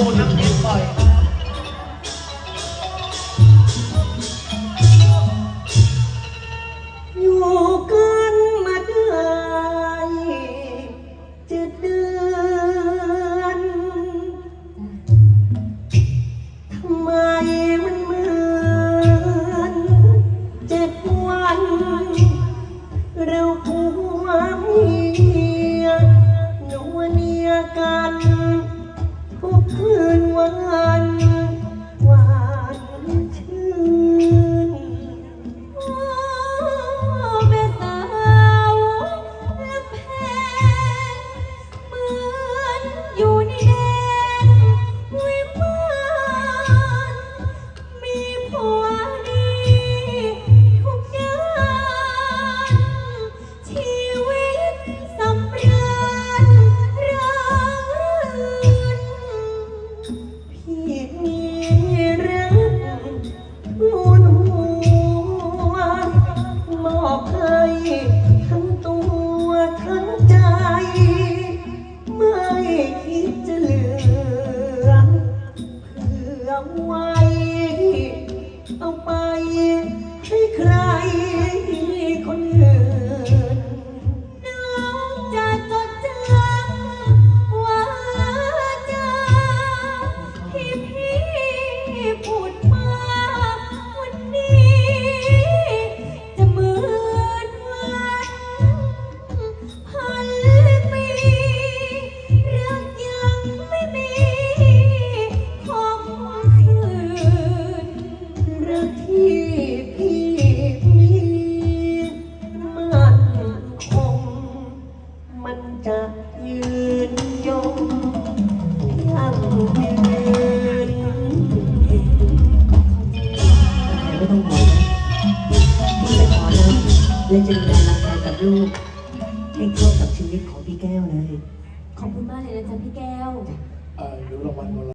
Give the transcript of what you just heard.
我 คืนวัน ไปให้ใคร จต่ไม่ต้องห่วงพี่จะขอนะและจะดูแลร่างายกับลูกให้เข้ากับชีวิตของพี่แก้วนะ ขอบคุณมากเลยนะจ๊ะพี่แก้ว เออรู้รางวัล